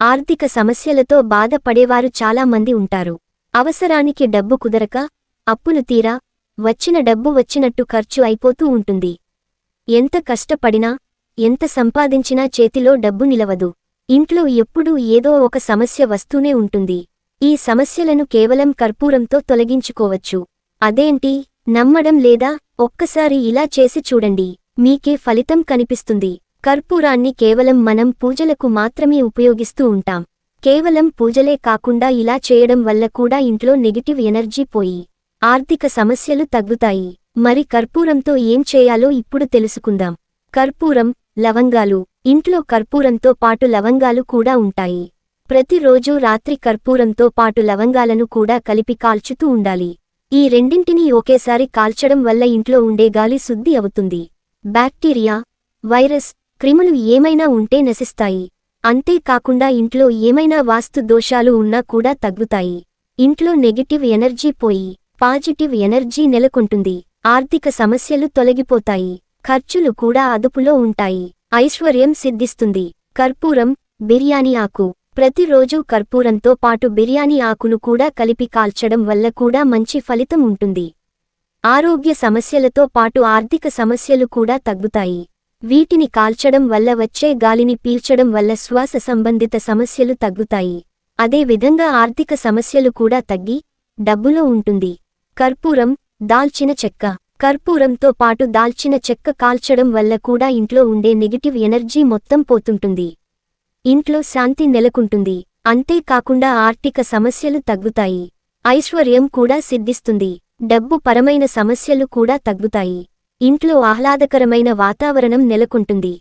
ఆర్థిక సమస్యలతో బాధపడేవారు చాలామంది ఉంటారు. అవసరానికి డబ్బు కుదరక అప్పులు తీరా వచ్చిన డబ్బు వచ్చినట్టు ఖర్చు అయిపోతూ ఉంటుంది. ఎంత కష్టపడినా ఎంత సంపాదించినా చేతిలో డబ్బు నిలవదు. ఇంట్లో ఎప్పుడూ ఏదో ఒక సమస్య వస్తూనే ఉంటుంది. ఈ సమస్యలను కేవలం కర్పూరంతో తొలగించుకోవచ్చు. అదేంటి? నమ్మడం లేదా? ఒక్కసారి ఇలా చేసి చూడండి. మీకే ఫలితం కనిపిస్తుంది. కర్పూరాన్ని కేవలం మనం పూజలకు మాత్రమే ఉపయోగిస్తూ ఉంటాం. కేవలం పూజలే కాకుండా ఇలా చేయడం వల్ల కూడా ఇంట్లో నెగిటివ్ ఎనర్జీ పోయి ఆర్థిక సమస్యలు తగ్గుతాయి. మరి కర్పూరంతో ఏం చేయాలో ఇప్పుడు తెలుసుకుందాం. కర్పూరం లవంగాలు ఇంట్లో కర్పూరంతో పాటు లవంగాలు కూడా ఉంటాయి. ప్రతిరోజూ రాత్రి కర్పూరంతో పాటు లవంగాలను కూడా కలిపి కాల్చుతూ ఉండాలి. ఈ రెండింటినీ ఒకేసారి కాల్చడం వల్ల ఇంట్లో ఉండే గాలి శుద్ధి అవుతుంది. బ్యాక్టీరియా వైరస్ క్రిములు ఏమైనా ఉంటే నశిస్తాయి. అంతేకాకుండా ఇంట్లో ఏమైనా వాస్తు దోషాలు ఉన్నా కూడా తగ్గుతాయి. ఇంట్లో నెగటివ్ ఎనర్జీ పోయి పాజిటివ్ ఎనర్జీ నెలకొంటుంది. ఆర్థిక సమస్యలు తొలగిపోతాయి. ఖర్చులు కూడా అదుపులో ఉంటాయి. ఐశ్వర్యం సిద్ధిస్తుంది. కర్పూరం బిర్యానీ ఆకు. ప్రతిరోజూ కర్పూరంతో పాటు బిర్యానీ ఆకును కూడా కలిపి కాల్చడం వల్ల కూడా మంచి ఫలితం ఉంటుంది. ఆరోగ్య సమస్యలతో పాటు ఆర్థిక సమస్యలు కూడా తగ్గుతాయి. వీటిని కాల్చడం వల్ల వచ్చే గాలిని పీల్చడం వల్ల శ్వాస సంబంధిత సమస్యలు తగ్గుతాయి. అదే విధంగా ఆర్థిక సమస్యలు కూడా తగ్గి డబ్బులో ఉంటుంది. కర్పూరం దాల్చిన చెక్క. కర్పూరంతో పాటు దాల్చిన చెక్క కాల్చడం వల్ల కూడా ఇంట్లో ఉండే నెగిటివ్ ఎనర్జీ మొత్తం పోతుంటుంది. ఇంట్లో శాంతి నెలకుంటుంది. అంతేకాకుండా ఆర్థిక సమస్యలు తగ్గుతాయి. ఐశ్వర్యం కూడా సిద్ధిస్తుంది. డబ్బు పరమైన సమస్యలు కూడా తగ్గుతాయి. ఇంట్లో ఆహ్లాదకరమైన వాతావరణం నెలకొంటుంది.